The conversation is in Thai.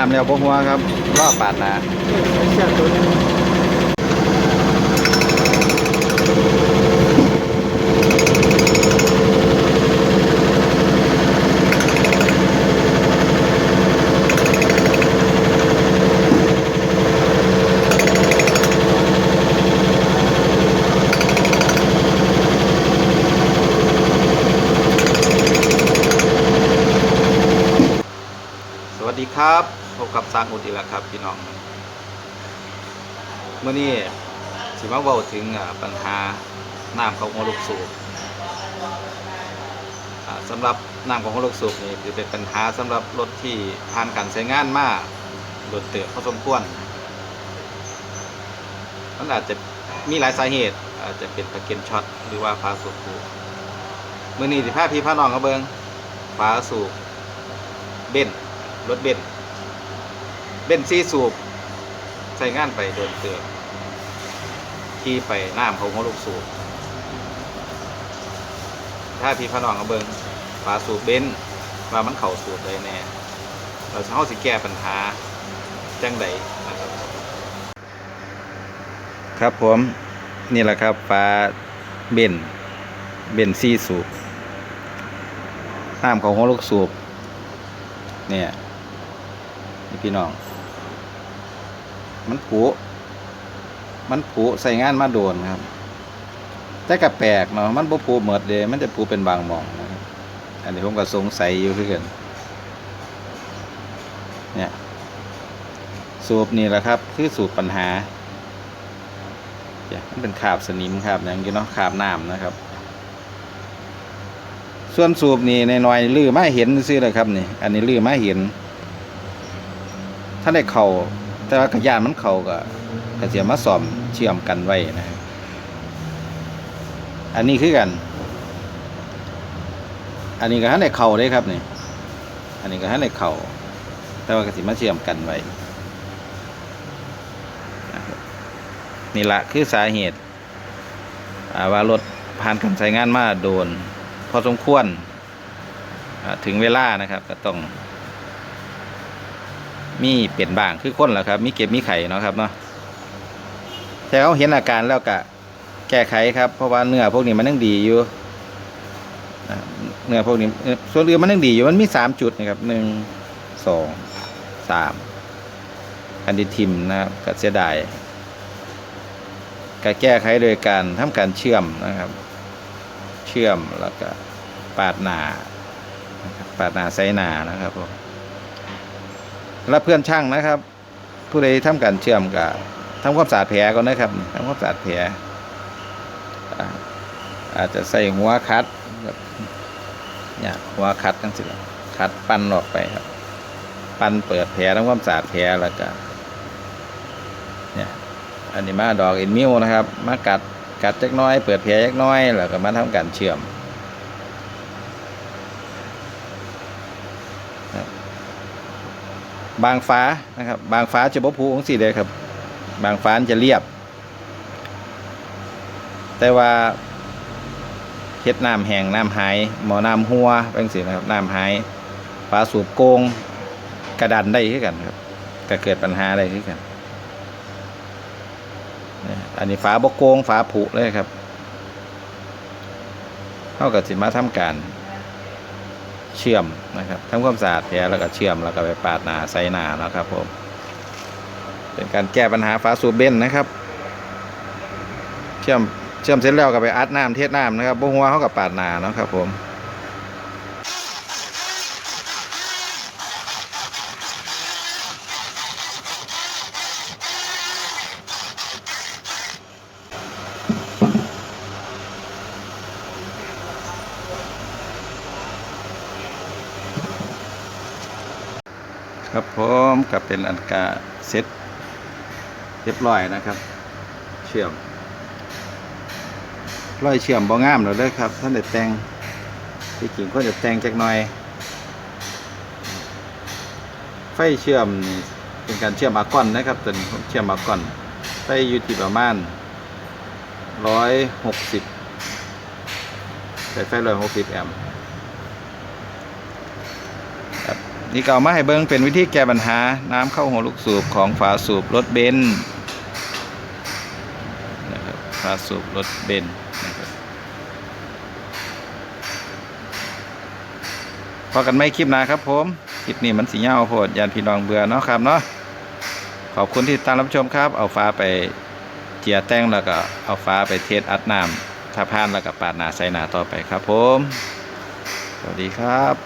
น้ำแล้วบ่หัวครับรอบปาดหนาเสียตัวนึงสวัสดีครับ พบกับสร้างอุดอีกแล้วครับพี่น้องเมื่อนี้สิมาเว้าถึงปัญหาน้ำของหัวลูกสูบสำหรับน้ำของหัวลูกสูบนี่คือเป็นปัญหาสำหรับรถที่ผ่านการใช้งานมาโดนเติบพอสมควรมันอาจจะมีหลายสาเหตุ อาจจะเป็นประเก็นช็อตหรือว่าฟ้าสูบผูเมื่อนี้สิพาพี่พาน้องเขาเบิงฟ้าสูบเบนซ์รถเบน เบนซีสูบใช้งานไปโดนเตือนที่ไปน้ำเขาหัวลูกสูบถ้าพี่พน้องเอาเบิงฝาสูบเบนว่ามันเข่าสูบได้แน่เราจะเข้าสิแก้ปัญหาจังใดนะครับ ครับผมนี่แหละครับฝาเบนเบนซีสูบน้ำของหัวลูกสูบเนี่ยพี่น้อง มันผุมันผุใส่งานมาโดนครับ แต่ก็แปลกเนาะมันบ่ผุหมดเลยมันจะผุเป็นบางหมองนะครับอันนี้ผมก็สงสัยอยู่คือกันเนี่ยสูบนี่แหละครับ คือสูบปัญหาเนี่ยมันเป็นขาบสนิมครับอย่างนี้เนาะขาบน้ำนะครับ ส่วนสูบนี่ในน้อยลือมาเห็นซื้อเลยครับนี่ อันนี้ลือมาเห็น ถ้าได้เข่า แต่ว่ากระยานมันเขาก็กระเสียมาซ่อมเชื่อมกันไว้นะอันนี้คือกัน อันนี้ก็ให้ได้เข่าได้ครับนี่ อันนี้ก็ให้ได้เข่า แต่ว่ากระสีมาเชื่อมกันไว้นี่ละคือสาเหตุว่ารถผ่านการใช้งานมาโดน พอสมควรถึงเวลานะครับ ก็ต้อง มีเปลี่ยนบ้างคือคนแหละครับ มีเก็บมีไข่เนาะครับเนาะแต่เขาเห็นอาการแล้วก็แก้ไขครับ เพราะว่าเนื้อพวกนี้มันยังดีอยู่เนื้อพวกนี้ส่วนอื่นมันยังดีอยู่มันมีสามจุดนะครับหนึ่งสองสามคันดิทิมนะครับก็เสียดายก็แก้ไขโดยการทำการเชื่อมนะครับ เชื่อมแล้วก็ปาดหนาปาดหนาไซนานะครับผม แล้วเพื่อนช่างนะครับ ผู้ใดทำการเชื่อมกับทำความสะอาดแผลก่อนนะครับทำความสะอาดแผลอาจจะใส่หัวคัดแบบเนี่ยหัวคัดทั้งสิละคัดปั้นออกไปครับ ปั้นเปิดแผลทำความสะอาดแผลแล้วก็เนี่ยอันนี้มาดอกเอ็นมิวนะครับ มากัดกัดจักน้อย เปิดแผลจักน้อยแล้วก็มาทำการเชื่อมครับ บางฟ้านะครับ บางฟ้าจะบ่พูของสีเลยครับ บางฟ้าจะเรียบ แต่ว่าเฮ็ดน้ำแห้งน้ำหายหมอน้ำหัวเป็นสินะครับน้ำหายฟ้าสูบโกงกระดันได้คือกันครับก็เกิดปัญหาได้คือกันอันนี้ฝาบกโกงฝาผุเลยครับเท่ากับสิมาทำการ เชื่อมนะครับทำความสะอาดแผลแล้วก็เชื่อมแล้วก็ไปปาดหนาใส่หนานะครับผมเป็นการแก้ปัญหาฝาสูบเบนนะครับ เชื่อมเชื่อมเสร็จแล้วก็ไปอัดน้ำเทศน้ำนะครับบ่หัวเขากับปาดหนาเนาะครับผม ครับผมกับเป็นอันกาเซ็ตเรียบร้อยนะครับ เชื่อมร้อยเชื่อมบ่งามแล้วเด้ครับท่านเด็ดแตงที่จริงคนจะแตงจักหน่อย ไฟเชื่อมเป็นการเชื่อมอากอนนะครับตัวนี้เชื่อมอากอนไฟอยู่ที่ประมาณร้อยหกสิบใส่ไฟร้อยหกสิบแอมป์ครับ นี่ก็เอามาให้เบิ้งเป็นวิธีแก้ปัญหาน้ำเข้าหัวลูกสูบของฝาสูบรถเบนซ์นะครับฝาสูบรถเบนซ์นะครับพอกันไม่คลิปนาครับผมคลิปนี้มันสีเงาโพดยานพี่น้องเบื่อเนาะครับเนาะขอบคุณที่ตามรับชมครับ เอาฟ้าไปเจียแต่งแล้วก็เอาฟ้าไปเทสอัดน้ำถ้าพานแล้วก็ปาดหนาใส่หนาต่อไปครับผม สวัสดีครับ